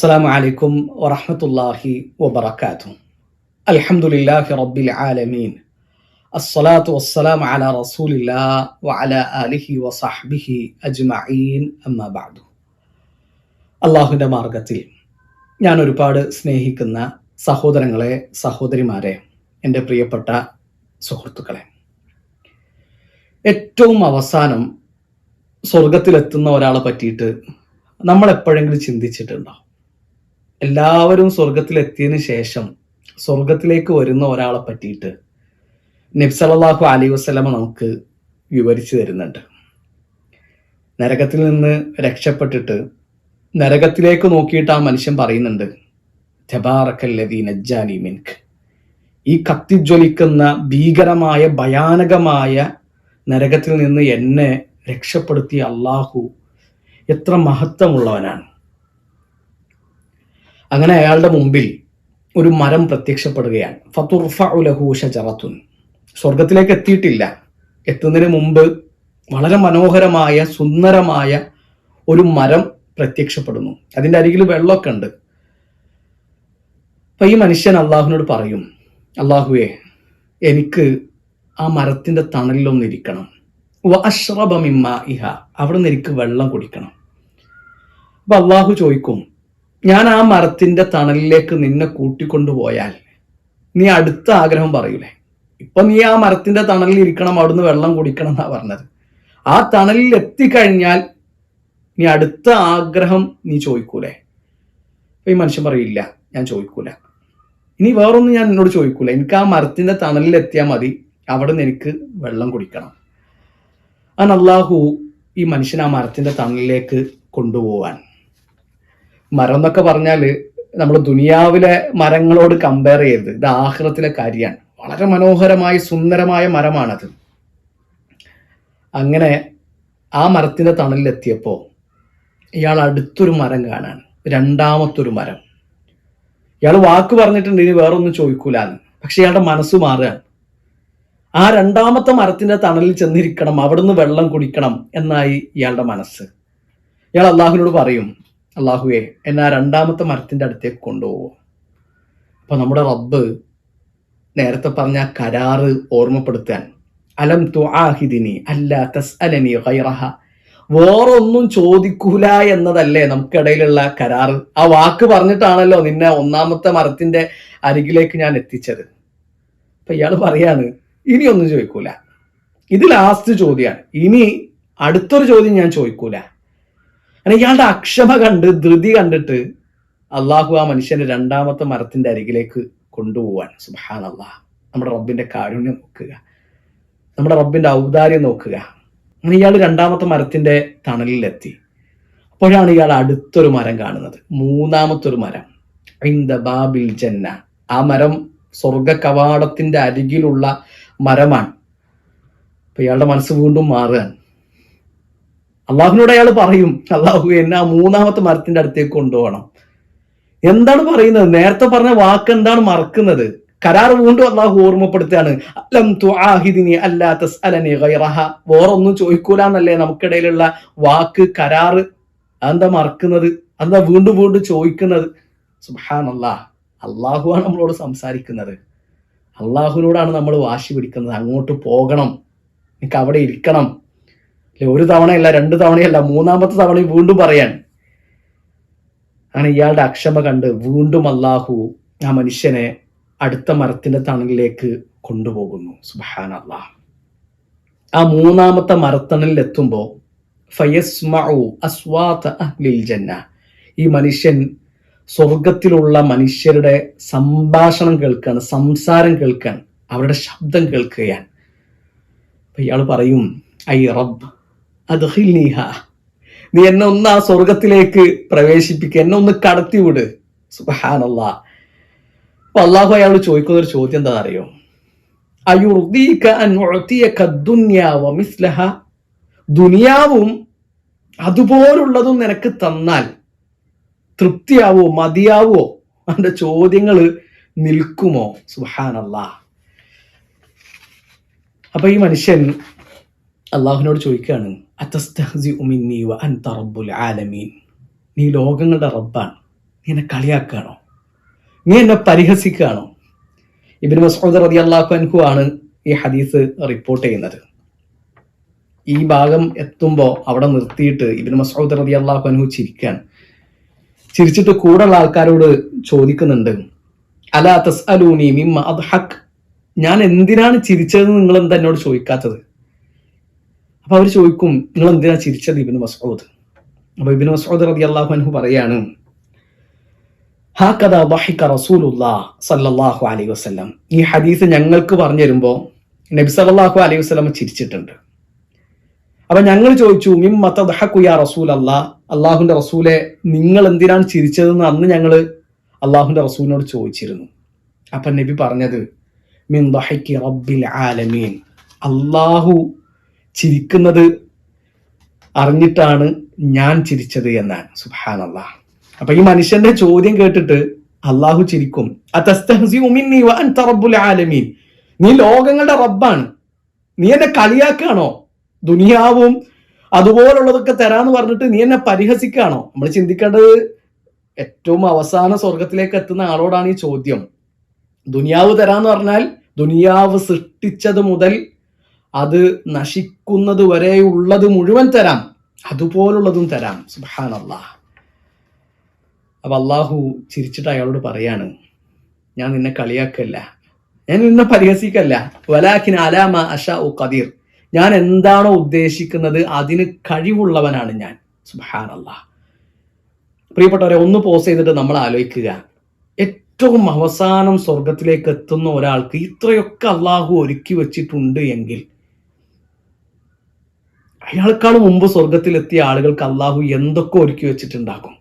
السلام عليكم ورحمة الله وبركاته الحمد لله رب العالمين الصلاة والسلام على رسول الله وعلى آله وصحبه أجمعين أما بعد അള്ളാഹുവിൻ്റെ മാർഗത്തിൽ ഞാൻ ഒരുപാട് സ്നേഹിക്കുന്ന സഹോദരങ്ങളെ സഹോദരിമാരെ എൻ്റെ പ്രിയപ്പെട്ട സുഹൃത്തുക്കളെ ഏറ്റവും അവസാനം സ്വർഗത്തിലെത്തുന്ന ഒരാളെ പറ്റിയിട്ട് നമ്മൾ എപ്പോഴെങ്കിലും ചിന്തിച്ചിട്ടുണ്ടോ എല്ലാവരും സ്വർഗത്തിലെത്തിയതിനു ശേഷം സ്വർഗത്തിലേക്ക് വരുന്ന ഒരാളെ പറ്റിയിട്ട് നബ്സലാഹു അലി വസ്ലമ നമുക്ക് വിവരിച്ചു തരുന്നുണ്ട്. നരകത്തിൽ നിന്ന് രക്ഷപ്പെട്ടിട്ട് നരകത്തിലേക്ക് നോക്കിയിട്ട് ആ മനുഷ്യൻ പറയുന്നുണ്ട് ഈ കത്തിജ്വലിക്കുന്ന ഭീകരമായ ഭയാനകമായ നരകത്തിൽ നിന്ന് എന്നെ രക്ഷപ്പെടുത്തിയ അള്ളാഹു എത്ര മഹത്വമുള്ളവനാണ്. അങ്ങനെ അയാളുടെ മുമ്പിൽ ഒരു മരം പ്രത്യക്ഷപ്പെടുകയാണ്. ഫതുർഫുലഹൂഷറത്തുൻ സ്വർഗത്തിലേക്ക് എത്തിയിട്ടില്ല. എത്തുന്നതിന് മുമ്പ് വളരെ മനോഹരമായ സുന്ദരമായ ഒരു മരം പ്രത്യക്ഷപ്പെടുന്നു. അതിന്റെ അരികിൽ വെള്ളമൊക്കെ ഉണ്ട്. അപ്പൊ ഈ മനുഷ്യൻ അള്ളാഹുവിനോട് പറയും അള്ളാഹുവേ എനിക്ക് ആ മരത്തിന്റെ തണലിലൊന്നിരിക്കണം അഷ്റബമിമ്മ ഇഹ അവിടെ നിന്ന് എനിക്ക് വെള്ളം കുടിക്കണം. അപ്പൊ അള്ളാഹു ചോദിക്കും ഞാൻ ആ മരത്തിന്റെ തണലിലേക്ക് നിന്നെ കൂട്ടിക്കൊണ്ടുപോയാൽ നീ അടുത്ത ആഗ്രഹം പറയൂലേ? ഇപ്പൊ നീ ആ മരത്തിന്റെ തണലിൽ ഇരിക്കണം അവിടുന്ന് വെള്ളം കുടിക്കണം എന്നാ പറഞ്ഞത്. ആ തണലിൽ എത്തിക്കഴിഞ്ഞാൽ നീ അടുത്ത ആഗ്രഹം നീ ചോദിക്കൂലേ? ഈ മനുഷ്യൻ പറയില്ല ഞാൻ ചോദിക്കൂല. ഇനി വേറൊന്നും ഞാൻ എന്നോട് ചോദിക്കൂല. എനിക്ക് ആ മരത്തിന്റെ തണലിൽ എത്തിയാൽ മതി. അവിടെ നിന്ന് എനിക്ക് വെള്ളം കുടിക്കണം. ആ അള്ളാഹു ഈ മനുഷ്യൻ ആ മരത്തിന്റെ തണലിലേക്ക് കൊണ്ടുപോവാൻ. മരം എന്നൊക്കെ പറഞ്ഞാൽ നമ്മൾ ദുനിയാവിലെ മരങ്ങളോട് കമ്പയർ ചെയ്ത് ഇത് ആഹ്ലത്തിലെ കാര്യമാണ് വളരെ മനോഹരമായി സുന്ദരമായ മരമാണത്. അങ്ങനെ ആ മരത്തിന്റെ തണലിലെത്തിയപ്പോൾ ഇയാൾ അടുത്തൊരു മരം കാണാൻ രണ്ടാമത്തൊരു മരം. ഇയാൾ വാക്ക് പറഞ്ഞിട്ടുണ്ട് ഇനി വേറൊന്നും ചോദിക്കൂല പക്ഷെ ഇയാളുടെ മനസ്സ് മാറുകയാണ്. ആ രണ്ടാമത്തെ മരത്തിന്റെ തണലിൽ ചെന്നിരിക്കണം അവിടുന്ന് വെള്ളം കുടിക്കണം എന്നായി ഇയാളുടെ മനസ്സ്. ഇയാൾ അള്ളാഹുവിനോട് പറയും അള്ളാഹുവെ എന്നാ രണ്ടാമത്തെ മരത്തിന്റെ അടുത്തേക്ക് കൊണ്ടുപോകും അപ്പൊ നമ്മുടെ റബ്ബ് നേരത്തെ പറഞ്ഞ കരാറ് ഓർമ്മപ്പെടുത്താൻ അലം തുആഹിദിനി അല്ല തസ് അലനി ഹൈറഹ വേറൊന്നും ചോദിക്കൂല എന്നതല്ലേ നമുക്കിടയിലുള്ള കരാറ്. ആ വാക്ക് പറഞ്ഞിട്ടാണല്ലോ നിന്നെ ഒന്നാമത്തെ മരത്തിന്റെ അരികിലേക്ക് ഞാൻ എത്തിച്ചത്. അപ്പൊ ഇയാൾ പറയാണ് ഇനി ഒന്നും ചോദിക്കൂല. ഇത് ലാസ്റ്റ് ചോദ്യമാണ് ഇനി അടുത്തൊരു ചോദ്യം ഞാൻ ചോദിക്കൂല. അങ്ങനെ ഇയാളുടെ അക്ഷമ കണ്ട് ധൃതി കണ്ടിട്ട് അള്ളാഹു ആ മനുഷ്യനെ രണ്ടാമത്തെ മരത്തിന്റെ അരികിലേക്ക് കൊണ്ടുപോവാണ്. സുബാൻ അള്ളാഹ് നമ്മുടെ റബ്ബിന്റെ കാരുണ്യം നോക്കുക. നമ്മുടെ റബ്ബിന്റെ ഔദാര്യം നോക്കുക. അങ്ങനെ ഇയാൾ രണ്ടാമത്തെ മരത്തിന്റെ തണലിലെത്തി. അപ്പോഴാണ് ഇയാൾ അടുത്തൊരു മരം കാണുന്നത്. മൂന്നാമത്തെ ഒരു മരം ബാബിൽ ജന്ന. ആ മരം സ്വർഗ കവാടത്തിന്റെ അരികിലുള്ള മരമാണ്. അപ്പൊ ഇയാളുടെ മനസ്സ് വീണ്ടും മാറുകയാണ്. അള്ളാഹുവിനോട് അയാൾ പറയും അള്ളാഹു എന്നെ ആ മൂന്നാമത്തെ മരത്തിന്റെ അടുത്തേക്ക് കൊണ്ടുപോകണം. എന്താണ് പറയുന്നത്? നേരത്തെ പറഞ്ഞ വാക്ക് എന്താണ് മറക്കുന്നത്? കരാർ വീണ്ടും അള്ളാഹു ഓർമ്മപ്പെടുത്തുകയാണ്. അലം തുആഹിദിനി അല്ലാ തസ്അലനി ഗൈറഹ. വേറൊന്നും ചോദിക്കൂലെന്നല്ലേ നമുക്കിടയിലുള്ള വാക്ക് കരാർ അതെന്താ മറക്കുന്നത്? അതെന്താ വീണ്ടും വീണ്ടും ചോദിക്കുന്നത്? അള്ളാഹ് അള്ളാഹുവാണ് നമ്മളോട് സംസാരിക്കുന്നത്. അള്ളാഹുവിനോടാണ് നമ്മൾ വാശി പിടിക്കുന്നത്. അങ്ങോട്ട് പോകണം. എനിക്ക് അവിടെ ഇരിക്കണം. ഒരു തവണയല്ല രണ്ട് തവണയല്ല മൂന്നാമത്തെ തവണയും വീണ്ടും പറയാൻ. ആണ് ഇയാളുടെ അക്ഷമ കണ്ട് വീണ്ടും അള്ളാഹു ആ മനുഷ്യനെ അടുത്ത മരത്തിന്റെ തണലിലേക്ക് കൊണ്ടുപോകുന്നു. സുബാൻ അള്ളാഹ് ആ മൂന്നാമത്തെ മരത്തണലിൽ എത്തുമ്പോൾ ജന്ന. ഈ മനുഷ്യൻ സ്വർഗത്തിലുള്ള മനുഷ്യരുടെ സംഭാഷണം കേൾക്കാൻ സംസാരം കേൾക്കാൻ അവരുടെ ശബ്ദം കേൾക്കുകയാണ്. ഇയാൾ പറയും ഐ റബ്ബ് അദ്ഹിൽനീഹ നീ എന്നെ ഒന്ന് ആ സ്വർഗത്തിലേക്ക് പ്രവേശിപ്പിക്കുക എന്നെ ഒന്ന് കടത്തിവിട്. സുബഹാനല്ലാ. അപ്പൊ അള്ളാഹു അയാൾ ചോദിക്കുന്ന ഒരു ചോദ്യം എന്താ അറിയോ ദുനിയാവും അതുപോലുള്ളതും നിനക്ക് തന്നാൽ തൃപ്തിയാവോ മതിയാവോ? അവന്റെ ചോദ്യങ്ങൾ നിൽക്കുമോ? സുഹാനല്ല അപ്പൊ ഈ മനുഷ്യൻ അള്ളാഹുവിനോട് ചോദിക്കുകയാണ് വ അൻത റബ്ബുൽ ആലമീൻ? നീ ലോകങ്ങളുടെ റബ്ബാണ്. നീ എന്നെ കളിയാക്കുകയാണോ? നീ എന്നെ പരിഹസിക്കുകയാണോ? ഇബിൻ മസൂദ് റതി അള്ളാഹു അൻഹു ആണ് ഈ ഹദീസ് റിപ്പോർട്ട് ചെയ്യുന്നത്. ഈ ഭാഗം എത്തുമ്പോൾ അവിടെ നിർത്തിയിട്ട് ഇബിൻ മസൂദ് റതി അള്ളാഹു അൻഹു ചിരിക്കാൻ ചിരിച്ചിട്ട് കൂടെയുള്ള ആൾക്കാരോട് ചോദിക്കുന്നുണ്ട് അലാ തസ് അലൂനി മിമ്മ അദ്ഹക്? ഞാൻ എന്തിനാണ് ചിരിച്ചതെന്ന് നിങ്ങൾ എന്താ എന്നോട് ചോദിക്കാത്തത്? അപ്പൊ അവർ ചോദിക്കും നിങ്ങൾ എന്തിനാ ചിരിച്ചത് ഇബിന് മസൂദ് അപ്പൊ ഇബിന് മസൂദ് റതി അള്ളാഹു അൻഹു പറയാണ് സല്ലല്ലാഹു അലൈഹി ഈ ഹദീസ് ഞങ്ങൾക്ക് പറഞ്ഞു തരുമ്പോൾ നബി സല്ലല്ലാഹു അലൈഹി വസല്ലം ചിരിച്ചിട്ടുണ്ട്. അപ്പൊ ഞങ്ങൾ ചോദിച്ചു റസൂൽ അല്ലാ അള്ളാഹുന്റെ റസൂലെ നിങ്ങൾ എന്തിനാണ് ചിരിച്ചതെന്ന് അന്ന് ഞങ്ങൾ അള്ളാഹുന്റെ റസൂലിനോട് ചോദിച്ചിരുന്നു. അപ്പൊ നബി പറഞ്ഞത് മിൻ റബ്ബിൽ ആലമീൻ. അള്ളാഹു ചിരിക്കുന്നത് അറിഞ്ഞിട്ടാണ് ഞാൻ ചിരിച്ചത് എന്നാണ്. സുബാനല്ലാ അപ്പൊ ഈ മനുഷ്യന്റെ ചോദ്യം കേട്ടിട്ട് അള്ളാഹു ചിരിക്കും. "അതസ്തഹ്സിഉ മിന്നി വഅൻത റബ്ബുൽ ആലമീൻ? നീ ലോകങ്ങളുടെ റബ്ബാണ്. നീ എന്നെ കളിയാക്കാണോ? ദുനിയാവും അതുപോലുള്ളതൊക്കെ തരാന്ന് പറഞ്ഞിട്ട് നീ എന്നെ പരിഹസിക്കാണോ? നമ്മൾ ചിന്തിക്കേണ്ടത് ഏറ്റവും അവസാന സ്വർഗത്തിലേക്ക് എത്തുന്ന ആളോടാണ് ഈ ചോദ്യം. ദുനിയാവ് തരാന്ന് പറഞ്ഞാൽ ദുനിയാവ് സൃഷ്ടിച്ചത് മുതൽ അത് നശിക്കുന്നത് വരെയുള്ളത് മുഴുവൻ തരാം. അതുപോലുള്ളതും തരാം. സുബാൻ അള്ളാഹ് അപ്പൊ അള്ളാഹു ചിരിച്ചിട്ട് അയാളോട് പറയാണ് ഞാൻ നിന്നെ കളിയാക്കല്ല. ഞാൻ നിന്നെ പരിഹസിക്കല്ല. വലാഖിൻ അലാമ അഷ ഉ കദീർ ഞാൻ എന്താണോ ഉദ്ദേശിക്കുന്നത് അതിന് കഴിവുള്ളവനാണ് ഞാൻ. സുബാൻ അള്ളാഹ് പ്രിയപ്പെട്ടവരെ ഒന്ന് പോസ് ചെയ്തിട്ട് നമ്മൾ ആലോചിക്കുക. ഏറ്റവും അവസാനം സ്വർഗത്തിലേക്ക് എത്തുന്ന ഒരാൾക്ക് ഇത്രയൊക്കെ അള്ളാഹു ഒരുക്കി വെച്ചിട്ടുണ്ട് എങ്കിൽ അയാളെക്കാൾ മുമ്പ് സ്വർഗത്തിലെത്തിയ ആളുകൾക്ക് അള്ളാഹു എന്തൊക്കെ ഒരുക്കി വെച്ചിട്ടുണ്ടാകും?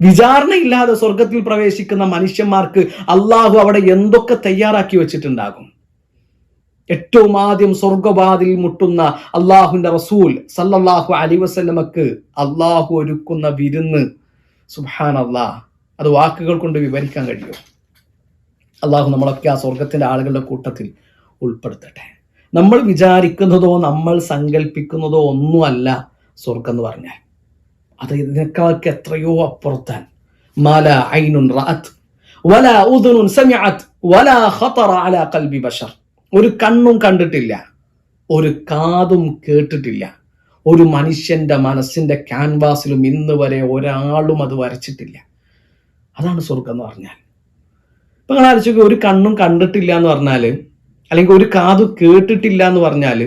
വിചാരണയില്ലാതെ സ്വർഗത്തിൽ പ്രവേശിക്കുന്ന മനുഷ്യന്മാർക്ക് അള്ളാഹു അവിടെ എന്തൊക്കെ തയ്യാറാക്കി വെച്ചിട്ടുണ്ടാകും? ഏറ്റവും ആദ്യം സ്വർഗവാതിൽ മുട്ടുന്ന അള്ളാഹുന്റെ റസൂൽ സല്ലല്ലാഹു അലി വസല്ലമക്ക് അള്ളാഹു ഒരുക്കുന്ന വിരുന്ന് സുഹാൻ അള്ളാഹ് അത് വാക്കുകൾ കൊണ്ട് വിവരിക്കാൻ കഴിയും. അള്ളാഹു നമ്മളൊക്കെ ആ സ്വർഗത്തിന്റെ ആളുകളുടെ കൂട്ടത്തിൽ ഉൾപ്പെടുത്തട്ടെ. നമ്മൾ വിചാരിക്കുന്നതോ നമ്മൾ സങ്കല്പിക്കുന്നതോ ഒന്നുമല്ല സ്വർഗം എന്ന് പറഞ്ഞാൽ. അത് ഇതിനേക്കാൾക്ക് എത്രയോ അപ്പുറത്താൻ. മാല ഐനുൻ വല ഉദുനുൻ വല അല ഖൽബി ബഷർ. ഒരു കണ്ണും കണ്ടിട്ടില്ല ഒരു കാതും കേട്ടിട്ടില്ല ഒരു മനുഷ്യന്റെ മനസ്സിന്റെ ക്യാൻവാസിലും ഇന്ന് വരെ ഒരാളും അത് വരച്ചിട്ടില്ല. അതാണ് സ്വർഗം എന്ന് പറഞ്ഞാൽ. ഇപ്പൊ നിങ്ങൾ ആലോചിക്കുക ഒരു കണ്ണും കണ്ടിട്ടില്ല എന്ന് പറഞ്ഞാൽ അല്ലെങ്കിൽ ഒരു കാതു കേട്ടിട്ടില്ല എന്ന് പറഞ്ഞാൽ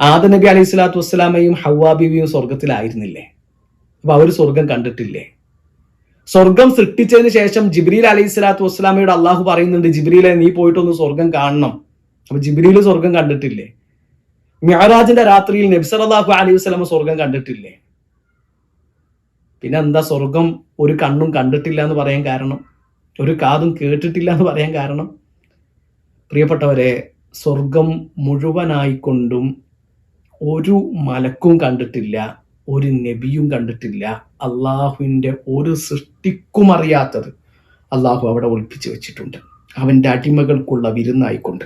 ആദ നബി അലൈഹി സ്വലാത്തു വസ്സലാമയും ഹവാബിബിയും സ്വർഗത്തിലായിരുന്നില്ലേ അപ്പൊ അവർ സ്വർഗം കണ്ടിട്ടില്ലേ? സ്വർഗം സൃഷ്ടിച്ചതിന് ശേഷം ജിബ്രീൽ അലൈഹി സ്വലാത്തു വസ്സലാമയോട് അള്ളാഹു പറയുന്നുണ്ട് ജിബ്രീലെ നീ പോയിട്ടൊന്ന് സ്വർഗം കാണണം. അപ്പൊ ജിബ്രീൽ സ്വർഗം കണ്ടിട്ടില്ലേ? മ്യാരാജിന്റെ രാത്രിയിൽ നബ്സലാഹു അലൈഹി വസ്ലാമ സ്വർഗം കണ്ടിട്ടില്ലേ? പിന്നെ എന്താ സ്വർഗം ഒരു കണ്ണും കണ്ടിട്ടില്ല എന്ന് പറയാൻ കാരണം? ഒരു കാതും കേട്ടിട്ടില്ല എന്ന് പറയാൻ കാരണം? പ്രിയപ്പെട്ടവരെ സ്വർഗം മുഴുവനായിക്കൊണ്ടും ഒരു മലക്കും കണ്ടിട്ടില്ല ഒരു നബിയും കണ്ടിട്ടില്ല. അള്ളാഹുവിന്റെ ഒരു സൃഷ്ടിക്കും അറിയാത്തത് അള്ളാഹു അവിടെ ഒളിപ്പിച്ചു വെച്ചിട്ടുണ്ട്. അവന്റെ അടിമകൾക്കുള്ള വിരുന്നായിക്കൊണ്ട്.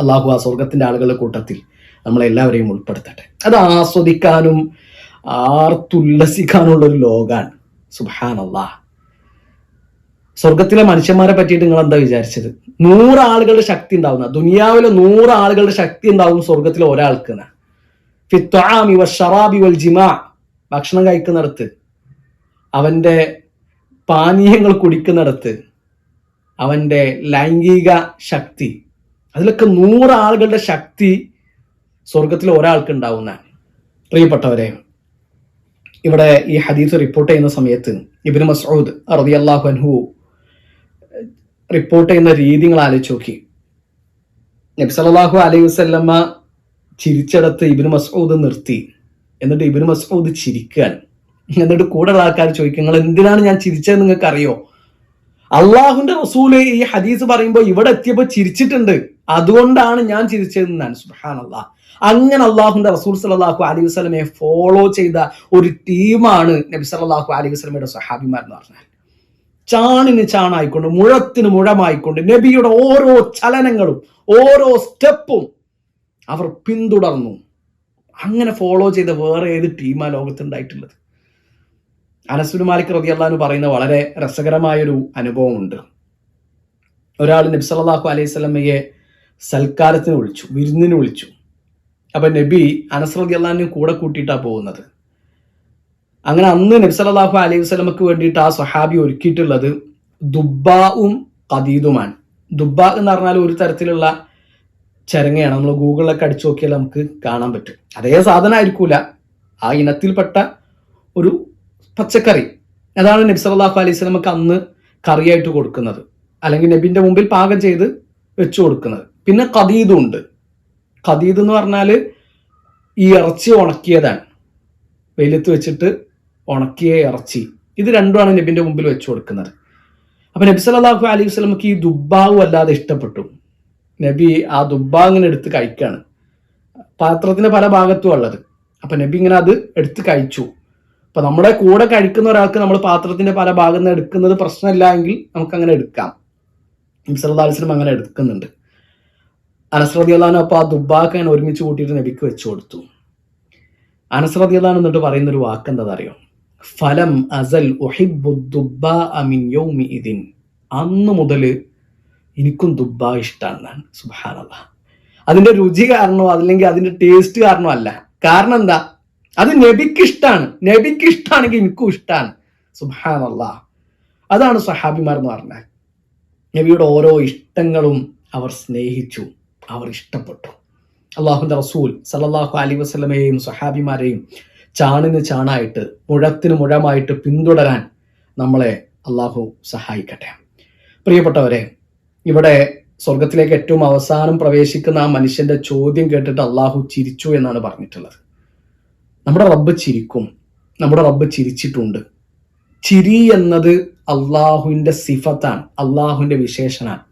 അള്ളാഹു ആ സ്വർഗത്തിന്റെ ആളുകളുടെ കൂട്ടത്തിൽ നമ്മളെല്ലാവരെയും ഉൾപ്പെടുത്തട്ടെ. അത് ആസ്വദിക്കാനും ആർത്തുല്ലസിക്കാനുള്ള ഒരു ലോകാണ്. അള്ളാഹ് സ്വർഗത്തിലെ മനുഷ്യന്മാരെ പറ്റിയിട്ട് നിങ്ങൾ എന്താ വിചാരിച്ചത്? നൂറ് ആളുകളുടെ ശക്തി ഉണ്ടാവുന്ന ദുനിയാവിലെ നൂറ് ആളുകളുടെ ശക്തി ഉണ്ടാവും സ്വർഗത്തിലെ ഒരാൾക്ക് ഭക്ഷണം കഴിക്കുന്നിടത്ത് അവന്റെ പാനീയങ്ങൾ കുടിക്കുന്നിടത്ത് അവന്റെ ലൈംഗിക ശക്തി അതിലൊക്കെ നൂറ് ആളുകളുടെ ശക്തി സ്വർഗത്തിൽ ഒരാൾക്ക് ഉണ്ടാവുന്ന പ്രിയപ്പെട്ടവരെ ഇവിടെ ഈ ഹദീസ് റിപ്പോർട്ട് ചെയ്യുന്ന സമയത്ത് ഇബിന് മസൂദ് അറബി അൻഹു റിപ്പോർട്ട് ചെയ്യുന്ന രീതി നിങ്ങൾ ആലോചിച്ച് നോക്കി. നബി സല്ലല്ലാഹു അലൈഹി വസ്ല്ലമ്മ ചിരിച്ചെടുത്ത് ഇബിന് മസൂദ് നിർത്തി. എന്നിട്ട് ഇബിന് മസൂദ് ചിരിക്കാൻ എന്നിട്ട് കൂടെയുള്ള ആൾക്കാർ ചോദിക്കും നിങ്ങൾ എന്തിനാണ് ഞാൻ ചിരിച്ചത് നിങ്ങൾക്ക് അറിയോ അള്ളാഹുന്റെ റസൂൽ ഈ ഹദീസ് പറയുമ്പോൾ ഇവിടെ എത്തിയപ്പോൾ ചിരിച്ചിട്ടുണ്ട്. അതുകൊണ്ടാണ് ഞാൻ ചിരിച്ചതെന്നാണ് അള്ളാഹ് അങ്ങനെ അള്ളാഹുന്റെ റസൂൽ സലാഹു അലൈഹി വസ്ലമെ ഫോളോ ചെയ്ത ഒരു ടീമാണ് നബി സലാഹു അലൈഹി വസ്ലമയുടെ സഹാബിമാർ എന്ന് പറഞ്ഞാൽ. ചാണിന് ചാണായിക്കൊണ്ട് മുഴത്തിന് മുഴമായിക്കൊണ്ട് നബിയുടെ ഓരോ ചലനങ്ങളും ഓരോ സ്റ്റെപ്പും അവർ പിന്തുടർന്നു. അങ്ങനെ ഫോളോ ചെയ്ത വേറെ ഏത് ടീമാ ലോകത്തുണ്ടായിട്ടുള്ളത്? അനസുൽ മാലിക് റതി അള്ളഹാന് പറയുന്ന വളരെ രസകരമായൊരു അനുഭവമുണ്ട്. ഒരാൾ നബ്സലാഹു അലൈഹി സ്വലമയെ സൽക്കാരത്തിന് വിളിച്ചു വിരുന്നിന് വിളിച്ചു. അപ്പൊ നബി അനസ് റതി അള്ളഹാനും കൂടെ കൂട്ടിയിട്ടാണ് പോകുന്നത്. അങ്ങനെ അന്ന് നബി സലാഹു അലൈഹി വസ്ലമക്ക് വേണ്ടിയിട്ട് ആ സഹാബി ഒരുക്കിയിട്ടുള്ളത് ദുബാവും കദീദുമാണ് ദുബ എന്ന് പറഞ്ഞാൽ ഒരു തരത്തിലുള്ള ചരങ്ങയാണ്. നമ്മൾ ഗൂഗിളിലൊക്കെ അടിച്ചു നോക്കിയാൽ നമുക്ക് കാണാൻ പറ്റും. അതേ സാധനം ആയിരിക്കൂല ആ ഇനത്തിൽപ്പെട്ട ഒരു പച്ചക്കറി. അതാണ് നബി സല്ലല്ലാഹു അലൈഹി സ്വലമക്ക് അന്ന് കറിയായിട്ട് കൊടുക്കുന്നത്. അല്ലെങ്കിൽ നബിന്റെ മുമ്പിൽ പാകം ചെയ്ത് വെച്ചു കൊടുക്കുന്നത്. പിന്നെ കതീതുണ്ട് കദീദ് എന്ന് പറഞ്ഞാൽ ഈ ഇറച്ചി ഉണക്കിയതാണ്. വെയിലത്ത് വെച്ചിട്ട് ഉണക്കിയ ഇറച്ചി. ഇത് രണ്ടുമാണ് നബിന്റെ മുമ്പിൽ വെച്ചു കൊടുക്കുന്നത്. അപ്പൊ നബി സല്ലല്ലാഹു അലൈഹി വസല്ലമക്ക് ഈ ദുബാവ് അല്ലാതെ ഇഷ്ടപ്പെട്ടു. നബി ആ ദുബാവ് ഇങ്ങനെ എടുത്ത് കഴിക്കുകയാണ് പാത്രത്തിന്റെ പല ഭാഗത്തും ഉള്ളത്. അപ്പൊ നബി ഇങ്ങനെ അത് എടുത്ത് കഴിച്ചു. അപ്പൊ നമ്മുടെ കൂടെ കഴിക്കുന്ന ഒരാൾക്ക് നമ്മൾ പാത്രത്തിന്റെ പല ഭാഗത്ത് നിന്ന് എടുക്കുന്നത് പ്രശ്നമില്ല എങ്കിൽ നമുക്ക് അങ്ങനെ എടുക്കാം. നബി സല്ലല്ലാഹു അലൈഹി വസല്ലം അങ്ങനെ എടുക്കുന്നുണ്ട്. അനസ്രതി അള്ളഹാൻ അപ്പൊ ആ ദുബാക്ക് ഞാൻ ഒരുമിച്ച് കൂട്ടിയിട്ട് നബിക്ക് വെച്ചു കൊടുത്തു. അനസ്രതി അള്ളഹാൻ എന്നിട്ട് പറയുന്ന ഒരു വാക്ക് എന്താ അറിയോ ഫലം അസൽ മിൻ യൗമി അന്ന് മുതൽ എനിക്കും ദുബ ഇഷ്ടമാണ് സുബാനല്ല അതിന്റെ രുചി കാരണമോ അതല്ലെങ്കിൽ അതിന്റെ ടേസ്റ്റ് കാരണമോ അല്ല. കാരണം എന്താ? അത് നബിക്ക് ഇഷ്ടമാണ് നബിക്ക് ഇഷ്ടമാണെങ്കിൽ എനിക്കും ഇഷ്ടമാണ് സുബാനല്ല അതാണ് സഹാബിമാർ എന്ന് പറഞ്ഞാൽ നബിയുടെ ഓരോ ഇഷ്ടങ്ങളും അവർ സ്നേഹിച്ചു. അവർ ഇഷ്ടപ്പെട്ടു. അള്ളാഹുന്റെ റസൂൽ സലല്ലാഹു അലി വസ്ലമയെയും സഹാബിമാരെയും ചാണിന് ചാണായിട്ട് മുഴത്തിന് മുഴമായിട്ട് പിന്തുടരാൻ നമ്മളെ അള്ളാഹു സഹായിക്കട്ടെ. പ്രിയപ്പെട്ടവരെ ഇവിടെ സ്വർഗത്തിലേക്ക് ഏറ്റവും അവസാനം പ്രവേശിക്കുന്ന ആ മനുഷ്യന്റെ ചോദ്യം കേട്ടിട്ട് അള്ളാഹു ചിരിച്ചു എന്നാണ് പറഞ്ഞിട്ടുള്ളത്. നമ്മുടെ റബ്ബ് ചിരിക്കും. നമ്മുടെ റബ്ബ് ചിരിച്ചിട്ടുണ്ട്. ചിരി എന്നത് അള്ളാഹുവിന്റെ സിഫത്താണ് അള്ളാഹുവിന്റെ വിശേഷനാണ്.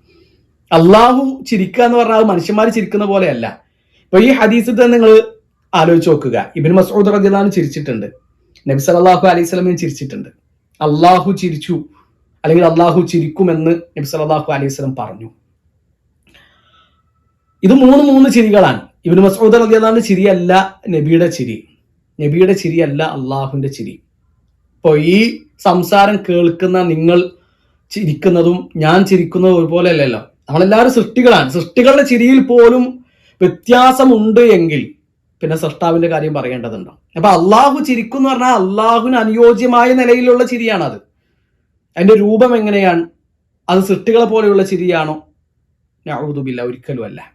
അള്ളാഹു ചിരിക്കുക എന്ന് പറഞ്ഞാൽ അത് മനുഷ്യന്മാർ ചിരിക്കുന്ന പോലെയല്ല. ഇപ്പൊ ഈ ഹദീസിൽ തന്നെ നിങ്ങൾ ആലോചിച്ച് നോക്കുക. ഇബിൻ മസൂദ് റദിയാണ് ചിരിച്ചിട്ടുണ്ട്. നബി സലാഹു അലൈഹി സ്വലമിയും ചിരിച്ചിട്ടുണ്ട്. അള്ളാഹു ചിരിച്ചു അല്ലെങ്കിൽ അള്ളാഹു ചിരിക്കുമെന്ന് നബി സലാഹു അലൈഹി സ്വലം പറഞ്ഞു. ഇത് മൂന്ന് മൂന്ന് ചിരികളാണ്. ഇബിൻ മസൂദ് റദിയാണ് ചിരിയല്ല നബിയുടെ ചിരി. നബിയുടെ ചിരിയല്ല അള്ളാഹുവിന്റെ ചിരി. ഇപ്പൊ ഈ സംസാരം കേൾക്കുന്ന നിങ്ങൾ ചിരിക്കുന്നതും ഞാൻ ചിരിക്കുന്നതും ഒരുപോലെ അല്ലല്ലോ നമ്മളെല്ലാവരും സൃഷ്ടികളാണ്. സൃഷ്ടികളുടെ ചിരിയിൽ പോലും വ്യത്യാസമുണ്ട് എങ്കിൽ പിന്നെ സൃഷ്ടാവിന്റെ കാര്യം പറയേണ്ടതുണ്ടോ? അപ്പൊ അള്ളാഹു ചിരിക്കും എന്ന് പറഞ്ഞാൽ അള്ളാഹുവിന് അനുയോജ്യമായ നിലയിലുള്ള ചിരിയാണ് അത് അതിന്റെ രൂപം എങ്ങനെയാണ്? അത് സൃഷ്ടികളെ പോലെയുള്ള ചിരിയാണോ? ഞാൻ ഒരിക്കലും അല്ല.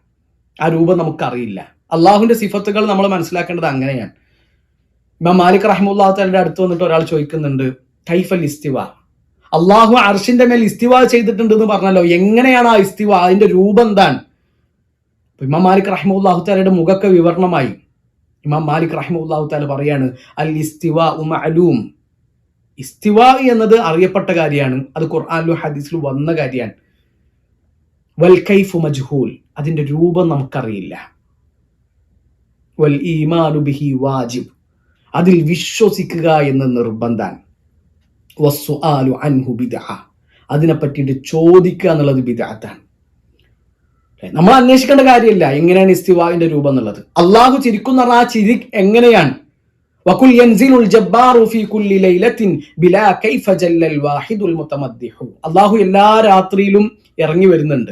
ആ രൂപം നമുക്കറിയില്ല. അള്ളാഹുവിന്റെ സിഫത്തുകൾ നമ്മൾ മനസ്സിലാക്കേണ്ടത് അങ്ങനെയാണ്. ഇമാം മാലിക് റഹ്മുല്ലാത്തലിന്റെ അടുത്ത് വന്നിട്ട് ഒരാൾ ചോദിക്കുന്നുണ്ട് കൈഫൽ ഇസ്തിവ? അള്ളാഹു അർഷിന്റെ മേൽ ഇസ്തിവ ചെയ്തിട്ടുണ്ട് എന്ന് പറഞ്ഞല്ലോ. എങ്ങനെയാണ് ആ ഇസ്തിവ? അതിന്റെ രൂപം എന്താണ്? ഇമാം മാലിക് റഹ്മുല്ലാഹു താലയുടെ മുഖക്ക വിവരണമായി. ഇമാം മാലിക് റഹ്മുല്ലാഹു താല പറയാണ് അൽ ഇസ്തിവ ഉമഅലൂം ഇസ്തിവ എന്നത് അറിയപ്പെട്ട കാര്യമാണ്. അത് ഖുർആാനിലും ഹദീസിലും വന്ന കാര്യമാണ്. വൽ കൈഫു മജ്ഹൂൽ. അതിന്റെ രൂപം നമുക്കറിയില്ല. വൽ ഈമാനു ബിഹി വാജിബ്. അതിൽ വിശ്വസിക്കുക എന്ന് നിർബന്ധാണ് വസ്സുആലു അൻഹു പറ്റിയിട്ട് ചോദിക്കുക എന്നുള്ളത് ബിദാത്താണ് നമ്മൾ അന്വേഷിക്കേണ്ട കാര്യമില്ല എങ്ങനെയാണ് ഇസ്തിവാവിന്റെ രൂപം എന്നുള്ളത്. അള്ളാഹു ചിരിക്കുന്ന ആ ചിരി എങ്ങനെയാണ്? വകുൽ യൻസിലുൽ ഫീ കുല്ലി ലൈലത്തിൻ ജല്ലൽ വാഹിദുൽ മുതമദ്ദിഹു. അള്ളാഹു എല്ലാ രാത്രിയിലും ഇറങ്ങി വരുന്നുണ്ട്.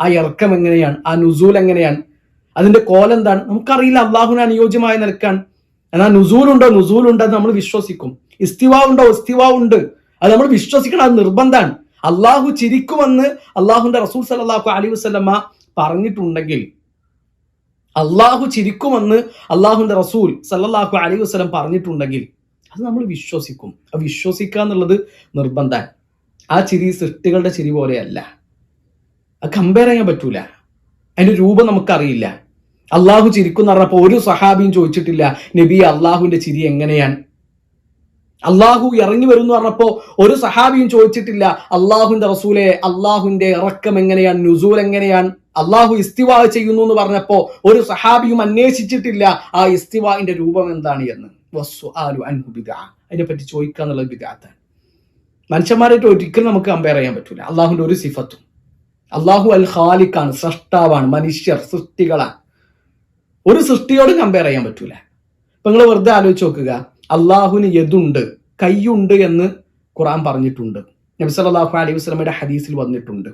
ആ ഇറക്കം എങ്ങനെയാണ്? ആ നുസൂൽ എങ്ങനെയാണ്? അതിന്റെ കോലെന്താണ് നമുക്കറിയില്ല അള്ളാഹുവിന് അനുയോജ്യമായ നിലക്കാണ്. എന്നാൽ നുസൂലുണ്ടോ? നുസൂലുണ്ടോ നമ്മൾ വിശ്വസിക്കും. ഇസ്തിവ ഉണ്ടോ ഇസ്തിവാ ഉണ്ട് അത് നമ്മൾ വിശ്വസിക്കണം അത് നിർബന്ധമാണ്. അള്ളാഹു ചിരിക്കുമെന്ന് അള്ളാഹുന്റെ റസൂൽ സലാഹു അലി വസ്ലമ്മ പറഞ്ഞിട്ടുണ്ടെങ്കിൽ അള്ളാഹു ചിരിക്കുമെന്ന് അള്ളാഹുന്റെ റസൂൽ സല്ലാഹു അലൈഹി വസ്ലം പറഞ്ഞിട്ടുണ്ടെങ്കിൽ അത് നമ്മൾ വിശ്വസിക്കും. ആ വിശ്വസിക്കുക എന്നുള്ളത് നിർബന്ധമാണ്. ആ ചിരി സൃഷ്ടികളുടെ ചിരി പോലെയല്ല. അത് കമ്പയർ ചെയ്യാൻ പറ്റൂല. അതിന്റെ രൂപം നമുക്കറിയില്ല. അള്ളാഹു ചിരിക്കും പറഞ്ഞപ്പോ ഒരു സഹാബിയും ചോദിച്ചിട്ടില്ല നബി അള്ളാഹുവിന്റെ ചിരി എങ്ങനെയാണ്? അള്ളാഹു ഇറങ്ങി വരും എന്ന് പറഞ്ഞപ്പോ ഒരു സഹാബിയും ചോദിച്ചിട്ടില്ല അള്ളാഹുവിന്റെ റസൂലെ അള്ളാഹുവിന്റെ ഇറക്കം എങ്ങനെയാണ് നുസൂൽ എങ്ങനെയാണ്? അള്ളാഹു ഇസ്തിവാ ചെയ്യുന്നു എന്ന് പറഞ്ഞപ്പോ ഒരു സഹാബിയും അന്വേഷിച്ചിട്ടില്ല ആ ഇസ്തിവാന്റെ രൂപം എന്താണ് എന്ന്? വസ്തു അൻഹു ബിദ. അതിനെ പറ്റി ചോദിക്കുക എന്നുള്ളത് വിദാത്ത മനുഷ്യന്മാരായിട്ട് ഒരിക്കലും നമുക്ക് കമ്പയർ ചെയ്യാൻ പറ്റൂല. അള്ളാഹുവിന്റെ ഒരു സിഫത്തും. അള്ളാഹു അൽ ഖാലിഖാണ് സൃഷ്ടാവാണ് മനുഷ്യർ സൃഷ്ടികളാണ്. ഒരു സൃഷ്ടിയോടും കമ്പയർ ചെയ്യാൻ പറ്റൂല. ഇപ്പൊ നിങ്ങൾ വെറുതെ ആലോചിച്ച് നോക്കുക. അള്ളാഹുവിന് യതുണ്ട് കൈയുണ്ട് എന്ന് ഖുറാൻ പറഞ്ഞിട്ടുണ്ട്. നബി സല്ലല്ലാഹു അലൈഹി വസല്ലമയുടെ ഹദീസിൽ വന്നിട്ടുണ്ട്.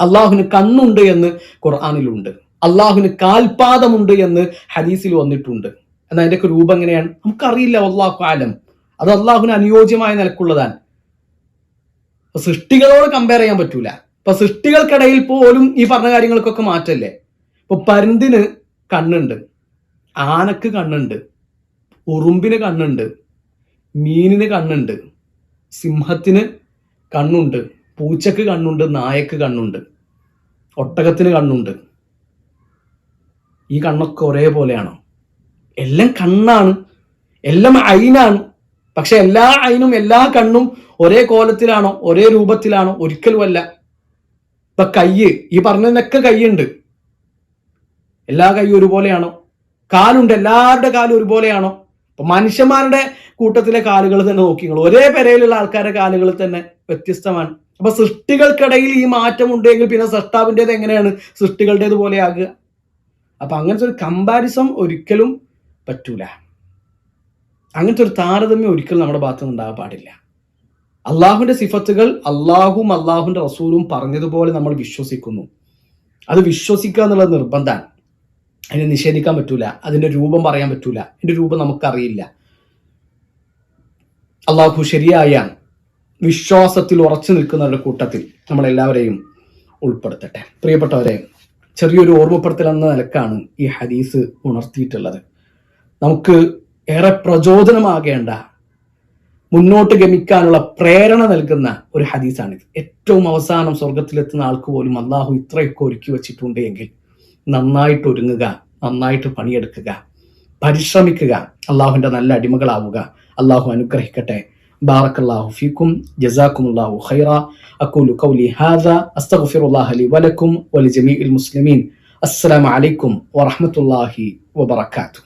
അള്ളാഹുവിന് കണ്ണുണ്ട് എന്ന് ഖുർആാനിലുണ്ട്. അള്ളാഹുവിന് കാൽപാദമുണ്ട് എന്ന് ഹദീസിൽ വന്നിട്ടുണ്ട്. എന്നാൽ അതിന്റെയൊക്കെ രൂപം എങ്ങനെയാണ്? നമുക്കറിയില്ല അള്ളാഹു ആലം അത് അള്ളാഹുവിന് അനുയോജ്യമായ നിലക്കുള്ളതാണ്. അപ്പൊ സൃഷ്ടികളോട് കമ്പയർ ചെയ്യാൻ പറ്റൂല. ഇപ്പൊ സൃഷ്ടികൾക്കിടയിൽ പോലും ഈ പറഞ്ഞ കാര്യങ്ങൾക്കൊക്കെ മാറ്റല്ലേ? ഇപ്പൊ പരുന്തിന് കണ്ണുണ്ട്. ആനക്ക് കണ്ണുണ്ട്. ഉറുമ്പിന് കണ്ണുണ്ട് മീനിന് കണ്ണുണ്ട് സിംഹത്തിന് കണ്ണുണ്ട് പൂച്ചക്ക് കണ്ണുണ്ട് നായക്ക് കണ്ണുണ്ട് ഒട്ടകത്തിന് കണ്ണുണ്ട്. ഈ കണ്ണൊക്കെ ഒരേപോലെയാണോ? എല്ലാം കണ്ണാണ് എല്ലാം അയിനാണ് പക്ഷെ എല്ലാ അയിനും എല്ലാ കണ്ണും ഒരേ കോലത്തിലാണോ ഒരേ രൂപത്തിലാണോ? ഒരിക്കലുമല്ല ഇപ്പൊ കയ്യ് ഈ പറഞ്ഞതിനൊക്കെ കൈയുണ്ട് എല്ലാ കൈയും ഒരുപോലെയാണോ? കാലുണ്ട് എല്ലാവരുടെ കാലും ഒരുപോലെയാണോ? ഇപ്പൊ മനുഷ്യന്മാരുടെ കൂട്ടത്തിലെ കാലുകൾ തന്നെ നോക്കി ഒരേ പെരയിലുള്ള ആൾക്കാരുടെ കാലുകൾ തന്നെ വ്യത്യസ്തമാണ്. അപ്പൊ സൃഷ്ടികൾക്കിടയിൽ ഈ മാറ്റം ഉണ്ടെങ്കിൽ പിന്നെ സൃഷ്ടാവിന്റെത് എങ്ങനെയാണ്? സൃഷ്ടികളുടേത് പോലെ ആകുക അപ്പൊ അങ്ങനത്തെ ഒരു കമ്പാരിസം ഒരിക്കലും പറ്റൂല. അങ്ങനത്തെ ഒരു താരതമ്യം ഒരിക്കലും നമ്മുടെ ഭാഗത്ത് നിന്ന് ഉണ്ടാകാൻ പാടില്ല. അള്ളാഹുവിന്റെ സിഫത്തുകൾ അള്ളാഹും അള്ളാഹുവിന്റെ റസൂലും പറഞ്ഞതുപോലെ നമ്മൾ വിശ്വസിക്കുന്നു. അത് വിശ്വസിക്കുക എന്നുള്ളത് നിർബന്ധമാണ്. അതിനെ നിഷേധിക്കാൻ പറ്റൂല. അതിന്റെ രൂപം പറയാൻ പറ്റൂല. അതിന്റെ രൂപം നമുക്കറിയില്ല. അള്ളാഹു ശരിയായ വിശ്വാസത്തിൽ ഉറച്ചു നിൽക്കുന്നവരുടെ കൂട്ടത്തിൽ നമ്മളെല്ലാവരെയും ഉൾപ്പെടുത്തട്ടെ. പ്രിയപ്പെട്ടവരെ ചെറിയൊരു ഓർമ്മപ്പെടുത്തൽ എന്ന നിലക്കാണ് ഈ ഹദീസ് ഉണർത്തിയിട്ടുള്ളത്. നമുക്ക് ഏറെ പ്രചോദനമാകേണ്ട മുന്നോട്ട് ഗമിക്കാനുള്ള പ്രേരണ നൽകുന്ന ഒരു ഹദീസാണിത്. ഏറ്റവും അവസാനം സ്വർഗത്തിലെത്തുന്ന ആൾക്ക് പോലും അള്ളാഹു ഇത്രയൊക്കെ ഒരുക്കി വെച്ചിട്ടുണ്ട് എങ്കിൽ നന്നായിട്ട് ഒരുങ്ങുക നന്നായിട്ട് പണിയെടുക്കുക പരിശ്രമിക്കുക അള്ളാഹുവിന്റെ നല്ല അടിമകളാവുക അള്ളാഹു അനുഗ്രഹിക്കട്ടെ بارك الله فيكم جزاكم الله خيرا أقول قولي هذا أستغفر الله لي ولكم ولجميع المسلمين السلام عليكم ورحمة الله وبركاته